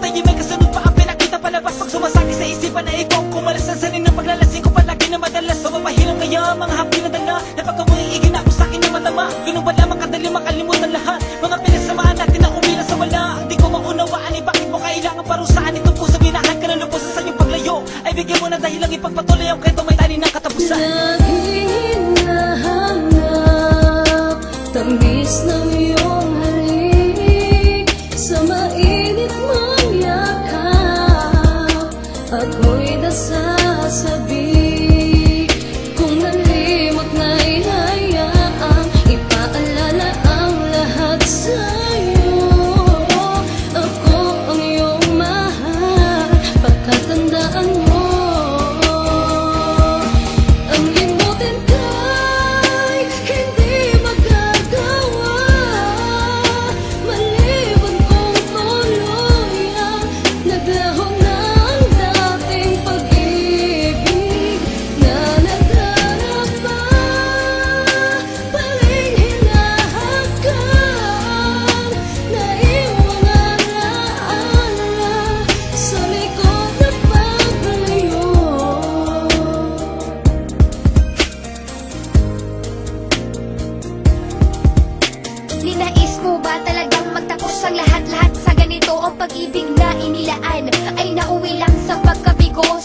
that you make a sendo sasabihin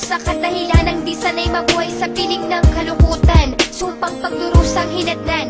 Sa kadahilanang di sanay mabuhay sa piling ng kalungkutan Sumpang pagdurusang hinadnan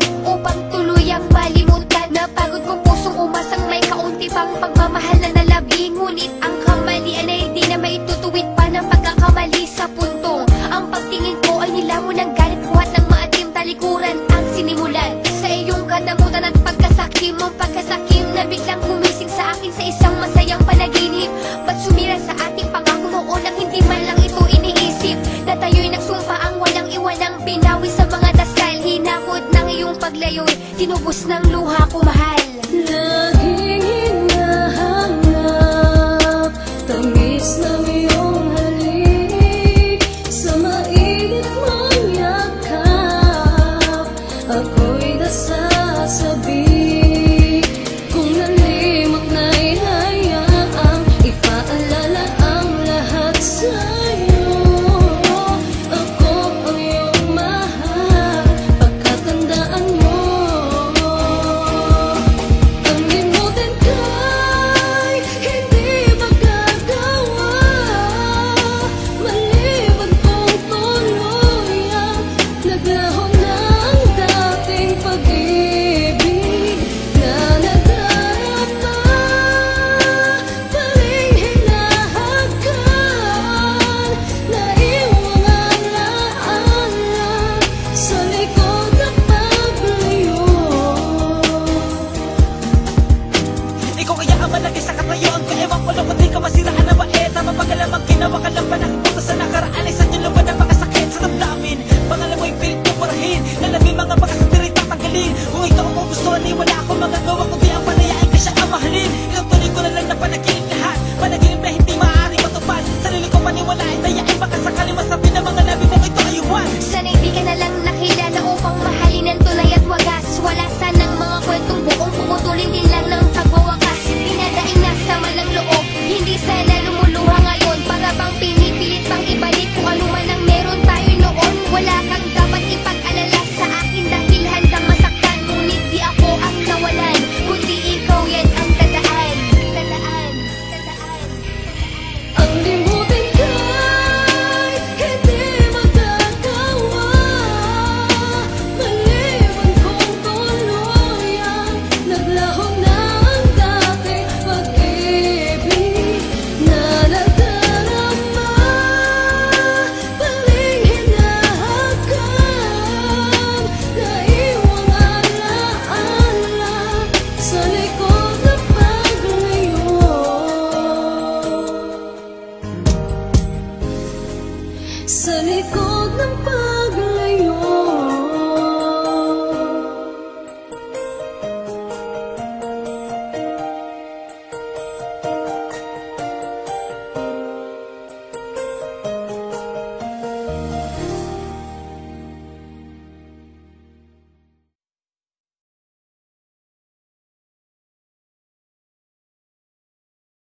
wala eh, itayain Baka sakali masabi ng mga labi mo ito ay iwan Sanay di ka na lang nakilala upang mahalin ang tulay at wagas. Wala sanang mga kwentong buong pumutulin din lang ng pagwawakas. Pinadaing nasa malang loob, hindi sana